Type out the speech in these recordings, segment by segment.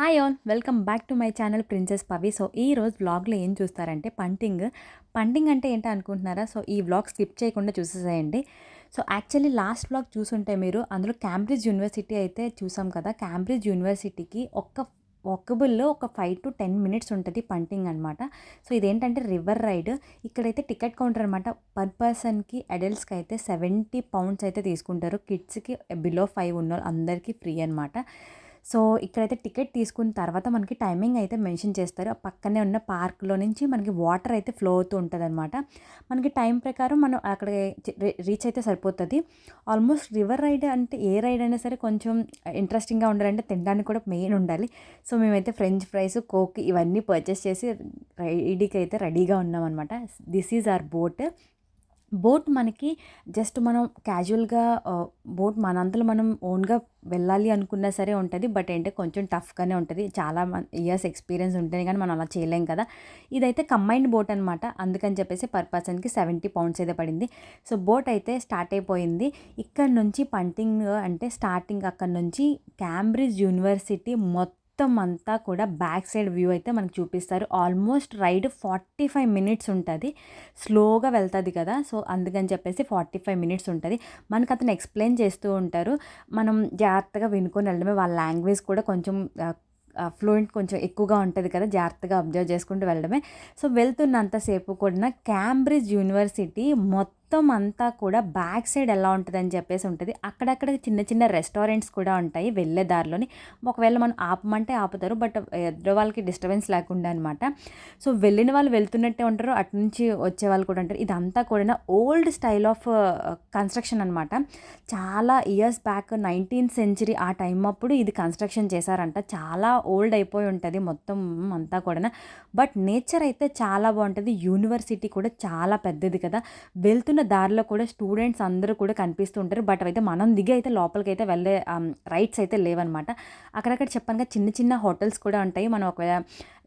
Hi all welcome back to my channel Princess Pavi. So ఈ రోజు వ్లాగ్లో ఏం చూస్తారంటే పంటింగ్. పంటింగ్ అంటే ఏంటో అనుకుంటున్నారా? సో ఈ వ్లాగ్ స్కిప్ చేయకుండా చూసేసేయండి. సో యాక్చువల్లీ లాస్ట్ వ్లాగ్ చూసుంటే మీరు అందులో క్యాంబ్రిడ్జ్ యూనివర్సిటీ అయితే చూసాం కదా? క్యాంబ్రిడ్జ్ యూనివర్సిటీకి ఒక్క వాకబుల్లో ఒక ఫైవ్ టు టెన్ మినిట్స్ ఉంటుంది పంటింగ్ అనమాట సో ఇదేంటంటే రివర్ రైడ్ ఇక్కడైతే టికెట్ కౌంటర్ అనమాట పర్ పర్సన్కి అడల్ట్స్కి అయితే సెవెంటీ పౌండ్స్ అయితే తీసుకుంటారు. కిడ్స్కి బిలో ఫైవ్ ఉన్న అందరికీ ఫ్రీ అనమాట సో ఇక్కడైతే టికెట్ తీసుకున్న తర్వాత మనకి టైమింగ్ అయితే మెన్షన్ చేస్తారు. ఆ పక్కనే ఉన్న పార్క్లో నుంచి మనకి వాటర్ అయితే ఫ్లో అవుతూ ఉంటుంది అనమాట మనకి టైం ప్రకారం మనం అక్కడ రీచ్ అయితే సరిపోతుంది. ఆల్మోస్ట్ రివర్ రైడ్ అంటే ఏ రైడ్ అయినా సరే కొంచెం ఇంట్రెస్టింగ్గా ఉండాలంటే తినడానికి కూడా మెయిన్ ఉండాలి. సో మేమైతే ఫ్రెంచ్ ఫ్రైస్ కోక్ ఇవన్నీ పర్చేస్ చేసి రైడ్కి అయితే రెడీగా ఉన్నాం అనమాట this is our boat. Boat మనకి జస్ట్ మనం క్యాజువల్గా బోట్ మనంతలో మనం ఓన్గా వెళ్ళాలి అనుకున్నా సరే ఉంటుంది. బట్ ఏంటంటే కొంచెం టఫ్గానే ఉంటుంది. చాలా ఇయర్స్ ఎక్స్పీరియన్స్ ఉంటుంది కానీ మనం అలా చేయలేం కదా. ఇదైతే కంబైన్డ్ బోట్ అనమాట అందుకని చెప్పేసి పర్ పర్సన్కి సెవెంటీ పౌండ్స్ అయితే పడింది. సో బోట్ అయితే స్టార్ట్ అయిపోయింది. ఇక్కడ నుంచి పంటింగ్ అంటే స్టార్టింగ్ అక్కడ నుంచి క్యాంబ్రిడ్జ్ యూనివర్సిటీ మొత్తం మొత్తం అంతా కూడా బ్యాక్ సైడ్ వ్యూ అయితే మనకు చూపిస్తారు. Almost ride forty five minutes ఉంటుంది. స్లోగా వెళ్తుంది కదా. సో అందుకని చెప్పేసి ఫార్టీ ఫైవ్ మినిట్స్ ఉంటుంది. మనకు అతను ఎక్స్ప్లెయిన్ చేస్తూ ఉంటారు. మనం జాగ్రత్తగా వినుకొని వెళ్ళడమే. వాళ్ళ లాంగ్వేజ్ కూడా కొంచెం ఫ్లూయెంట్ కొంచెం ఎక్కువగా ఉంటుంది కదా. జాగ్రత్తగా అబ్జర్వ్ చేసుకుంటూ వెళ్ళడమే. సో వెళ్తున్నంతసేపు కూడా క్యాంబ్రిడ్జ్ యూనివర్సిటీ మొత్తం మొత్తం అంతా కూడా బ్యాక్ సైడ్ ఎలా ఉంటుందని చెప్పేసి ఉంటుంది. అక్కడక్కడ చిన్న చిన్న రెస్టారెంట్స్ కూడా ఉంటాయి వెళ్ళే దారిలోని. ఒకవేళ మనం ఆపమంటే ఆపుతారు బట్ ఎదురు వాళ్ళకి డిస్టర్బెన్స్ లేకుండా అనమాట సో వెళ్ళిన వాళ్ళు వెళ్తున్నట్టే ఉంటారు అటు నుంచి వచ్చే వాళ్ళు కూడా ఉంటారు. ఇదంతా కూడా ఓల్డ్ స్టైల్ ఆఫ్ కన్స్ట్రక్షన్ అనమాట చాలా ఇయర్స్ బ్యాక్ నైన్టీన్త్ సెంచరీ ఆ టైం అప్పుడు ఇది కన్స్ట్రక్షన్ చేశారంట. చాలా ఓల్డ్ అయిపోయి ఉంటుంది మొత్తం అంతా కూడా బట్ నేచర్ అయితే చాలా బాగుంటుంది. యూనివర్సిటీ కూడా చాలా పెద్దది కదా. వెళ్తున్న వెళ్తున్న దారిలో కూడా స్టూడెంట్స్ అందరూ కూడా కనిపిస్తూ ఉంటారు. బట్ అయితే మనం దిగి అయితే లోపలికి అయితే వెళ్ళే రైట్స్ అయితే లేవన్నమాట అక్కడక్కడ చెప్పాను చిన్న చిన్న హోటల్స్ కూడా ఉంటాయి. మనం ఒకవేళ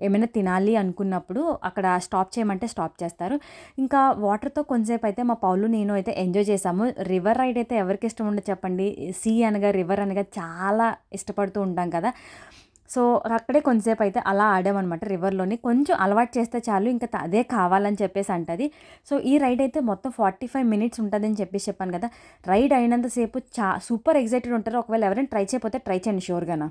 ఏమైనా తినాలి అనుకున్నప్పుడు అక్కడ స్టాప్ చేయమంటే స్టాప్ చేస్తారు. ఇంకా వాటర్తో కొంచెంసేపు అయితే మా పౌలు నేను అయితే ఎంజాయ్ చేసాము రివర్ రైడ్ అయితే ఎవరికి ఇష్టం ఉండదు చెప్పండి. సీ అనగా రివర్ అనగా చాలా ఇష్టపడుతూ ఉంటాం కదా. సో అక్కడే కొంతసేపు అయితే అలా ఆడామన్నమాట రివర్లోని. కొంచెం అలవాటు చేస్తే చాలు ఇంకా అదే కావాలని చెప్పేసి అంటది. సో ఈ రైడ్ అయితే మొత్తం ఫార్టీ ఫైవ్ మినిట్స్ ఉంటుందని చెప్పేసి చెప్పాను కదా. రైడ్ అయినంతసేపు చా సూపర్ ఎగ్జైటెడ్ ఉంటారు. ఒకవేళ ఎవరైనా ట్రై చేయకపోతే ట్రై చేయండి షూర్గానా